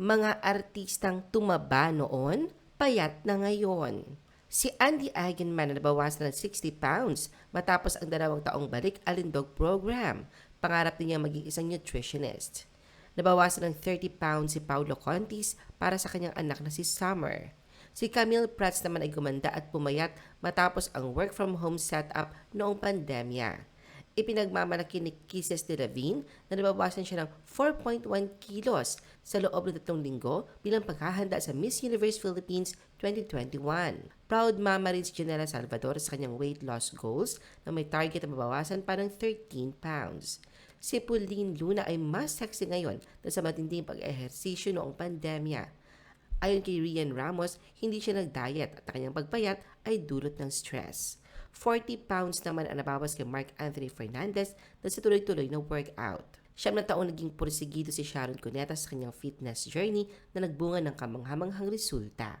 mga artistang tumaba noon, payat na ngayon. Si Andy Eigenman na nabawasan ng 60 pounds matapos ang dalawang taong balik alindog program. Pangarap niya maging isang nutritionist. Nabawasan ng 30 pounds si Paulo Contis para sa kanyang anak na si Summer. Si Camille Prats naman ay gumanda at pumayat matapos ang work from home setup noong pandemya. Ipinagmamalaki ni Kisses de Lavine na nabawasan siya ng 4.1 kilos sa loob ng tatlong linggo bilang paghahanda sa Miss Universe Philippines 2021. Proud mama rin si Janela Salvador sa kanyang weight loss goals na may target na mabawasan pa ng 13 pounds. Si Pauline Luna ay mas sexy ngayon na sa matinding pag-ehersisyo noong pandemya. Ayon kay Rian Ramos, hindi siya nag-diet at ang kanyang pagpayat ay dulot ng stress. 40 pounds naman ang nabawas kay Mark Anthony Fernandez na sa tuloy-tuloy na workout. Siyam na taon naging porsigido si Sharon Cuneta sa kanyang fitness journey na nagbunga ng kamanghamanghang resulta.